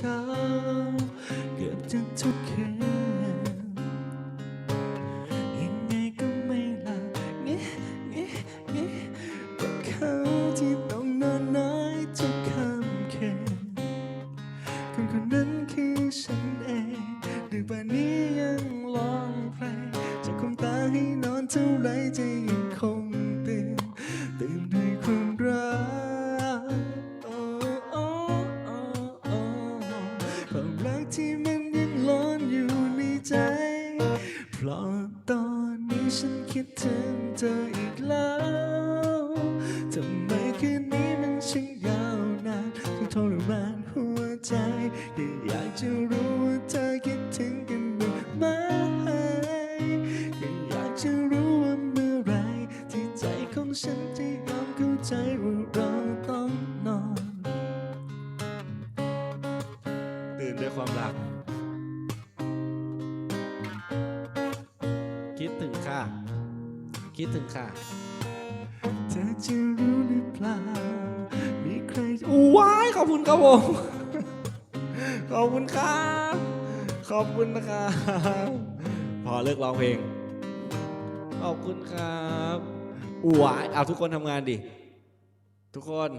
ช้า เกือบจะทุกคืนยังไงก็ไม่หลับเงี้ยเงี้ยเงี้ยกับเขาที่ต้องนอนน้อยทุกค่ำคืนคนคนนั้นคือฉันเองดึกป่านนี้ยังร้องเพลงจะคมตาให้นอนเท่าไรจะยังคง เพราะตอนนี้ฉันคิดถึงเธออีกแล้วทำไมคืนนี้มันช่างยาวนานทั้งทรมานหัวใจแค่อยากจะรู้ว่าเธอคิดถึงกันบ้างไหมแค่อยากจะรู้ว่าเมื่อไร ที่ใจของฉันจะยอมเข้าใจว่าเราต้องนอน ตื่นด้วยความรัก ถึงค่ะ คิดถึงค่ะเธอจะรู้หรือเปล่า มีใครว้ายขอบคุณครับผมขอบคุณครับ ขอบคุณนะครับ พอเลิกร้องเพลง ขอบคุณครับว้ายเอาทุกคนทำงานดิ ทุกคน